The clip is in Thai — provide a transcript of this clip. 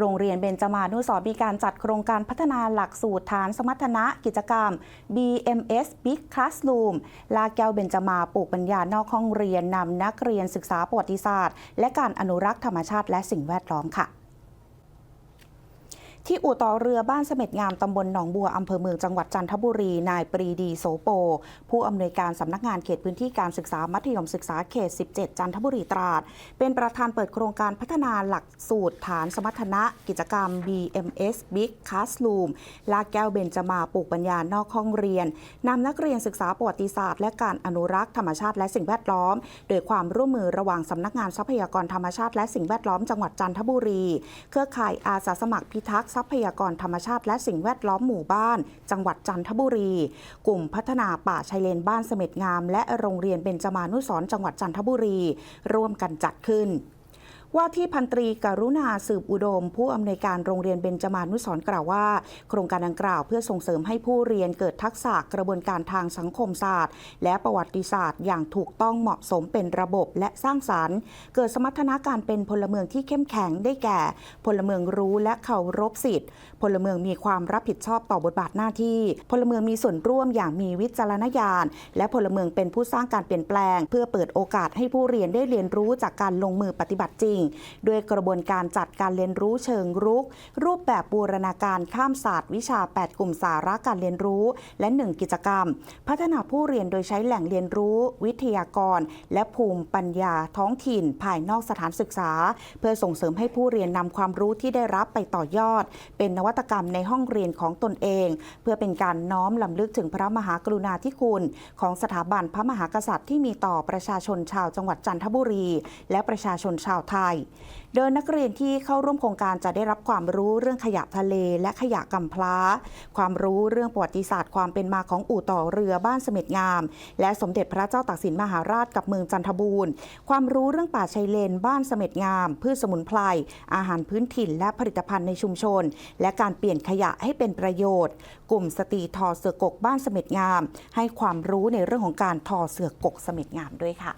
โรงเรียนเบญจมานุสรมีการจัดโครงการพัฒนาหลักสูตรฐานสมรรถนะกิจกรรม BMS Big Classroom ลาแก้วเบญจมาปลูกปัญญานอกห้องเรียนนำนักเรียนศึกษาประวัติศาสตร์ และการอนุรักษ์ธรรมชาติและสิ่งแวดล้อมค่ะ ที่อู่ต่อเรือบ้านเสม็ดงามตำบลหนองบัวอำเภอเมืองจังหวัดจันทบุรี นายปรีดีโสโป ผู้อำนวยการสำนักงานเขตพื้นที่การศึกษามัธยมศึกษาเขต 17 จันทบุรีตราด เป็นประธานเปิดโครงการพัฒนาหลักสูตรฐานสมรรถนะ กิจกรรม BMS Big Classroom ลากแก้วเบญจมาปลูกปัญญานอกห้องเรียนนำนักเรียนศึกษาประวัติศาสตร์และการอนุรักษ์ธรรมชาติและสิ่งแวดล้อม โดยความร่วมมือระหว่างสำนักงานทรัพยากรธรรมชาติและสิ่งแวดล้อมจังหวัดจันทบุรี เครือข่ายอาสาสมัครพิทักษ์รัพยากรธรรมชาติและสิ่งแวดล้อมหมู่บ้าน จังหวัดจันทบุรี กลุ่มพัฒนาป่าชายเลนบ้านเสม็ดงาม และโรงเรียนเบญจมานุสรจังหวัดจันทบุรี ร่วมกันจัดขึ้น ว่าที่พันตรีกรุณาสืบอุดม ผู้อำนวยการโรงเรียนเบญจมานุสรกล่าวว่า โครงการดังกล่าวเพื่อส่งเสริมให้ผู้เรียนเกิดทักษะกระบวนการทางสังคมศาสตร์ และประวัติศาสตร์อย่างถูกต้องเหมาะสมเป็นระบบและสร้างสารรค์ เกิดสมรรถนะการเป็นพลเมืองที่เข้มแข็งได้แก่ พลเมืองรู้และเคารพสิทธิ์ พลเมืองมีความรับผิดชอบต่อบทบาทหน้าที่ พลเมืองมีส่วนร่วมอย่างมีวิจารณญาณ และพลเมืองเป็นผู้สร้างการเปลี่ยนแปลง เพื่อเปิดโอกาสให้ผู้เรียนได้เรียนรู้จากการลงมือปฏิบัติจริงง ด้วยกระบวนการจัดการเรียนรู้เชิงรุก รูปแบบบูรณาการข้ามศาสตร์วิชา 8 กลุ่มสาระการเรียนรู้ และ 1 กิจกรรม พัฒนาผู้เรียนโดยใช้แหล่งเรียนรู้ วิทยากร และภูมิปัญญาท้องถิ่น ภายนอกสถานศึกษา เพื่อส่งเสริมให้ผู้เรียนนำความรู้ที่ได้รับไปต่อยอด เป็นนวัตกรรมในห้องเรียนของตนเอง เพื่อเป็นการน้อมลำลึกถึงพระมหากรุณาธิคุณ ของสถาบันพระมหากษัตริย์ที่มีต่อประชาชนชาวจังหวัดจันทบุรี และประชาชนชาวไทยโดยนักเรียนที่เข้าร่วมโครงการจะได้รับความรู้เรื่องขยะทะเลและขยะกำพร้า ความรู้เรื่องประวัติศาสตร์ความเป็นมาของอู่ต่อเรือบ้านเสม็ดงาม และสมเด็จพระเจ้าตากสินมหาราชกับเมืองจันทบูรณ์ ความรู้เรื่องป่าชายเลน บ้านเสม็ดงาม พืชสมุนไพร อาหารพื้นถิ่น และผลิตภัณฑ์ในชุมชน และการเปลี่ยนขยะให้เป็นประโยชน์ กลุ่มสตรีทอเสือกกบ้านเสม็ดงาม ให้ความรู้ในเรื่องของการทอเสือกกเสม็ดงามด้วยค่ะ